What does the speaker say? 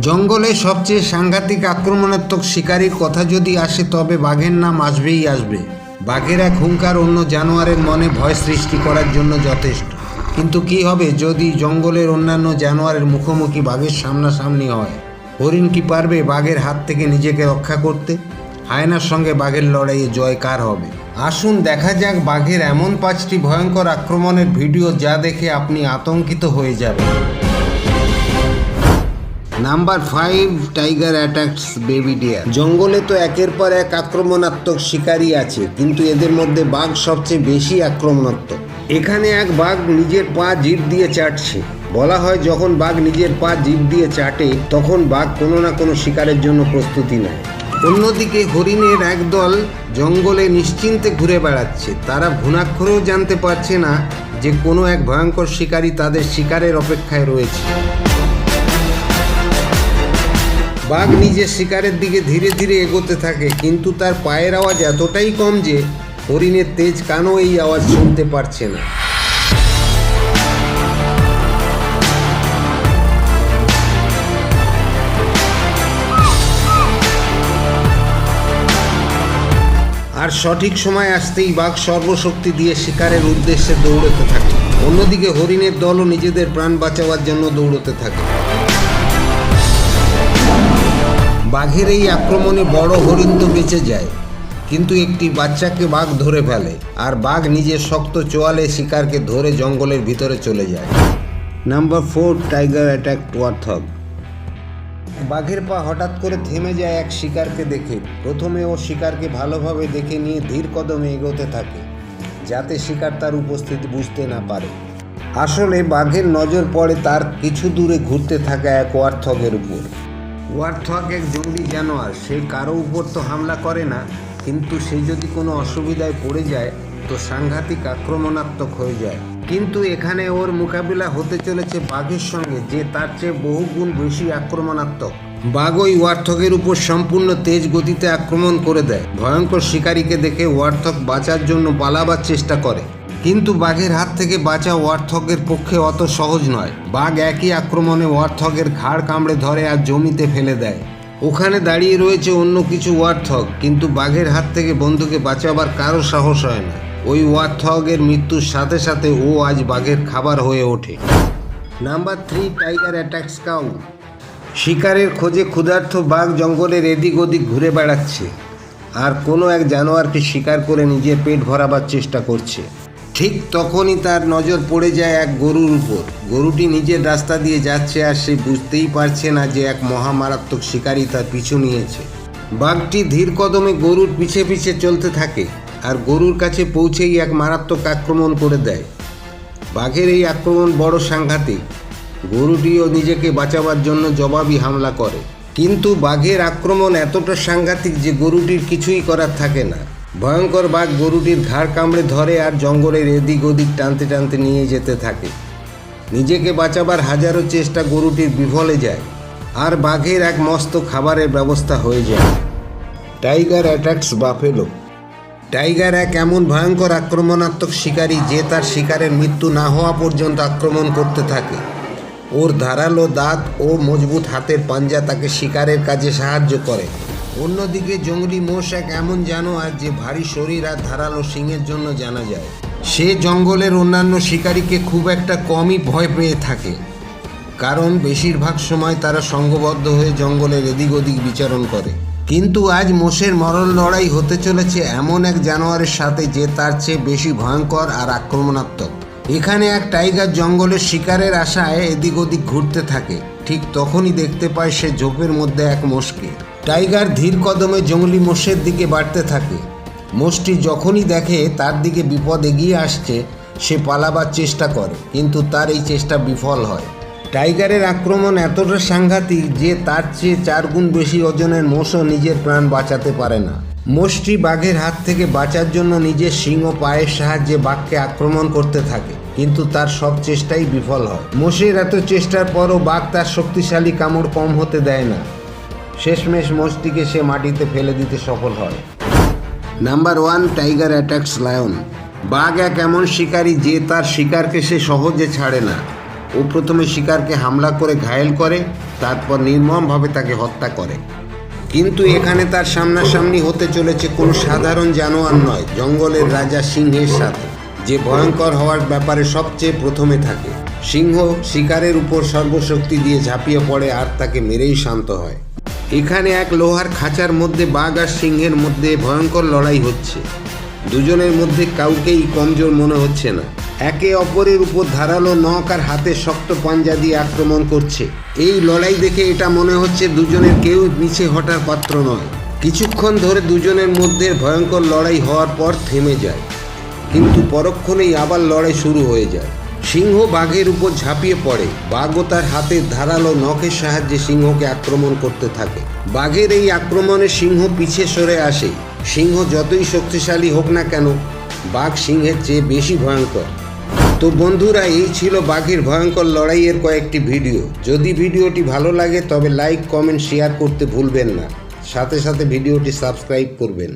জঙ্গলে সবচেয়ে সাংঘাতিক আক্রমণাত্মক শিকারীর কথা যদি আসে, তবে বাঘের নাম আসবেই আসবে। বাঘের এক হুঙ্কার অন্য জানোয়ারের মনে ভয় সৃষ্টি করার জন্য যথেষ্ট। কিন্তু কি হবে যদি জঙ্গলের অন্যান্য জানোয়ারের মুখোমুখি বাঘের সামনাসামনি হয়? হরিণ কি পারবে বাঘের হাত থেকে নিজেকে রক্ষা করতে? হায়নার সঙ্গে বাঘের লড়াইয়ে জয় কার হবে? আসুন দেখা যাক বাঘের এমন পাঁচটি ভয়ঙ্কর আক্রমণের ভিডিও যা দেখে আপনি আতঙ্কিত হয়ে যাবেন। Number five tiger attacks baby deer জঙ্গলে তো একের পর এক আক্রমণাত্মক শিকারী আছে, কিন্তু এদের মধ্যে বাঘ সবচেয়ে বেশি আক্রমণাত্মক। এখানে এক বাঘ নিজের পা জিভ দিয়ে চাটছে। বলা হয় যখন বাঘ নিজের পা জিভ দিয়ে চাটে, তখন বাঘ কোনো না কোনো শিকারের জন্য প্রস্তুতি নেয়। অন্যদিকে হরিণের একদল জঙ্গলে নিশ্চিন্তে ঘুরে বেড়াচ্ছে। তারা ঘুণাক্ষরেও জানতে পারছে না যে কোনো এক ভয়ঙ্কর শিকারী তাদের শিকারের অপেক্ষায় রয়েছে। বাঘ নিজের শিকারের দিকে ধীরে ধীরে এগোতে থাকে, কিন্তু তার পায়ের আওয়াজ এতটাই কম যে হরিণের তেজ কানও এই আওয়াজ শুনতে পারছে না। আর সঠিক সময় আসতেই বাঘ সর্বশক্তি দিয়ে শিকারের উদ্দেশ্যে দৌড়তে থাকে। অন্যদিকে হরিণের দলও নিজেদের প্রাণ বাঁচাবার জন্য দৌড়তে থাকে। বাঘের এই আক্রমণে বড় হরিণ তো বেঁচে যায়, কিন্তু একটি বাচ্চাকে বাঘ ধরে ফেলে আর বাঘ নিজের শক্ত চোয়ালে শিকারকে ধরে জঙ্গলের ভিতরে চলে যায়। Number four tiger attack warthog বাঘের পা হঠাৎ করে থেমে যায় এক শিকারকে দেখে। প্রথমে ও শিকারকে ভালোভাবে দেখে নিয়ে ধীর কদমে এগোতে থাকে, যাতে শিকার তার উপস্থিতি বুঝতে না পারে। আসলে বাঘের নজর পড়ে তার কিছু দূরে ঘুরতে থাকা এক ওয়ার্থকের উপর। ওয়ার্থক এক জঙ্গলি জানোয়ার, সে কারও উপর তো হামলা করে না, কিন্তু সে যদি কোনো অসুবিধায় পড়ে যায়, তো সাংঘাতিক আক্রমণাত্মক হয়ে যায়। কিন্তু এখানে ওর মোকাবিলা হতে চলেছে বাঘের সঙ্গে, যে তার চেয়ে বহুগুণ বেশি আক্রমণাত্মক। বাঘ ওই ওয়ার্থকের উপর সম্পূর্ণ তেজ গতিতে আক্রমণ করে দেয়। ভয়ঙ্কর শিকারীকে দেখে ওয়ার্থক বাঁচার জন্য পালাবার চেষ্টা করে। কিন্তু বাঘের হাত থেকে বাঁচা ওয়ার্থকের পক্ষে অত সহজ নয়। বাঘ একই আক্রমণে ওয়ার্থকের ঘাড় কামড়ে ধরে আর জমিতে ফেলে দেয়। ওখানে দাঁড়িয়ে রয়েছে অন্য কিছু ওয়ার্থক কিন্তু বাঘের হাত থেকে বন্ধুকে বাঁচাবার কারও সাহস হয় না। ওই ওয়ার্থকের মৃত্যুর সাথে সাথে ও আজ বাঘের খাবার হয়ে ওঠে। Number three, tiger attacks cow শিকারের খোঁজে ক্ষুধার্ত বাঘ জঙ্গলের এদিক ওদিক ঘুরে বেড়াচ্ছে, আর কোনো এক জানোয়ারকে শিকার করে নিজের পেট ভরাবার চেষ্টা করছে। ঠিক তখনই তার নজর পড়ে যায় এক গরুর উপর। গরুটি নিজের রাস্তা দিয়ে যাচ্ছে আর সে বুঝতেই পারছে না যে এক মহামারাত্মক শিকারী তার পিছু নিয়েছে। বাঘটি ধীর কদমে গরুর পিছে পিছে চলতে থাকে আর গরুর কাছে পৌঁছেই এক মারাত্মক আক্রমণ করে দেয়। বাঘের এই আক্রমণ বড় সাংঘাতিক। গরুটিও নিজেকে বাঁচাবার জন্য জবাবি হামলা করে। কিন্তু বাঘের আক্রমণ এতটা সাংঘাতিক যে গরুটির কিছুই করার থাকে না। ভয়ঙ্কর বাঘ গরুটির ঘাড় কামড়ে ধরে আর জঙ্গলের এদিক ওদিক টানতে টানতে নিয়ে যেতে থাকে। নিজেকে বাঁচাবার হাজারো চেষ্টা গরুটির বিফলে যায়, আর বাঘের এক মস্ত খাবারের ব্যবস্থা হয়ে যায়। Tiger attacks buffalo. টাইগার এক এমন ভয়ঙ্কর আক্রমণাত্মক শিকারী যে তার শিকারের মৃত্যু না হওয়া পর্যন্ত আক্রমণ করতে থাকে। ওর ধারালো দাঁত ও মজবুত হাতের পাঞ্জা তাকে শিকারের কাজে সাহায্য করে। অন্যদিকে জঙ্গলি মোষ এক এমন জানোয়ার যে ভারী শরীর আর ধারালো শিংয়ের জন্য জানা যায়। সে জঙ্গলের অন্যান্য শিকারীকে খুব একটা কমই ভয় পেয়ে থাকে, কারণ বেশিরভাগ সময় তারা সংঘবদ্ধ হয়ে জঙ্গলের এদিক ওদিক বিচরণ করে। কিন্তু আজ মোষের মরণ লড়াই হতে চলেছে এমন এক জানোয়ারের সাথে যে তার চেয়ে বেশি ভয়ঙ্কর আর আক্রমণাত্মক। এখানে এক টাইগার জঙ্গলের শিকারের আশায় এদিক ওদিক ঘুরতে থাকে, ঠিক তখনই দেখতে পায় সে ঝোপের মধ্যে এক মোষকে। টাইগার ধীর কদমে জঙ্গলি মোষের দিকে বাড়তে থাকে। মোষটি যখনই দেখে, তার দিকে বিপদ এগিয়ে আসছে, সে পালাবার চেষ্টা করে, কিন্তু তার এই চেষ্টা বিফল হয়। টাইগারের আক্রমণ এতটা সাংঘাতিক যে তার চেয়ে চার গুণ বেশি ওজনের মোষও নিজের প্রাণ বাঁচাতে পারে না। মোষটি বাঘের হাত থেকে বাঁচার জন্য নিজের শিং ও পায়ের সাহায্যে বাঘকে আক্রমণ করতে থাকে, কিন্তু তার সব চেষ্টাই বিফল হয়। মোষের এত চেষ্টার পরও বাঘ তার শক্তিশালী কামড় কম হতে দেয় না। শেষমেশ মোষটিকে সে মাটিতে ফেলে দিতে সফল হয়। Number one tiger attacks lion বাঘ এক এমন শিকারী যে তার শিকারকে সে সহজে ছাড়ে না। ও প্রথমে শিকারকে হামলা করে ঘায়েল করে, তারপর নির্মমভাবে তাকে হত্যা করে। কিন্তু এখানে তার সামনাসামনি হতে চলেছে কোনো সাধারণ জানোয়ার নয়, জঙ্গলের রাজা সিংহের সাথে, যে ভয়ঙ্কর হওয়ার ব্যাপারে সবচেয়ে প্রথমে থাকে। সিংহ শিকারের উপর সর্বশক্তি দিয়ে ঝাঁপিয়ে পড়ে আর তাকে মেরেই শান্ত হয়। এখানে এক লোহার খাঁচার মধ্যে বাঘ আর সিংহের মধ্যে ভয়ঙ্কর লড়াই হচ্ছে। দুজনের মধ্যে কাউকেই কমজোর মনে হচ্ছে না। একে অপরের উপর ধারালো নখ আর হাতে শক্ত পাঞ্জা দিয়ে আক্রমণ করছে। এই লড়াই দেখে এটা মনে হচ্ছে দুজনের কেউ নিচে হটার পাত্র নয়। কিছুক্ষণ ধরে দুজনের মধ্যে ভয়ঙ্কর লড়াই হওয়ার পর থেমে যায়। কিন্তু পরক্ষণেই আবার লড়াই শুরু হয়ে যায়। সিংহ বাঘের উপর ঝাঁপিয়ে পড়ে। বাঘও তার হাতের ধারালো নখের সাহায্যে সিংহকে আক্রমণ করতে থাকে। বাঘের এই আক্রমণে সিংহ পিছে সরে আসে। সিংহ যতই শক্তিশালী হোক না কেন, বাঘ সিংহের চেয়ে বেশি ভয়ঙ্কর। তো বন্ধুরা, এই ছিল বাঘের ভয়ঙ্কর লড়াইয়ের কয়েকটি ভিডিও। যদি ভিডিওটি ভালো লাগে, তবে লাইক, কমেন্ট, শেয়ার করতে ভুলবেন না। সাথে সাথে ভিডিওটি সাবস্ক্রাইব করবেন।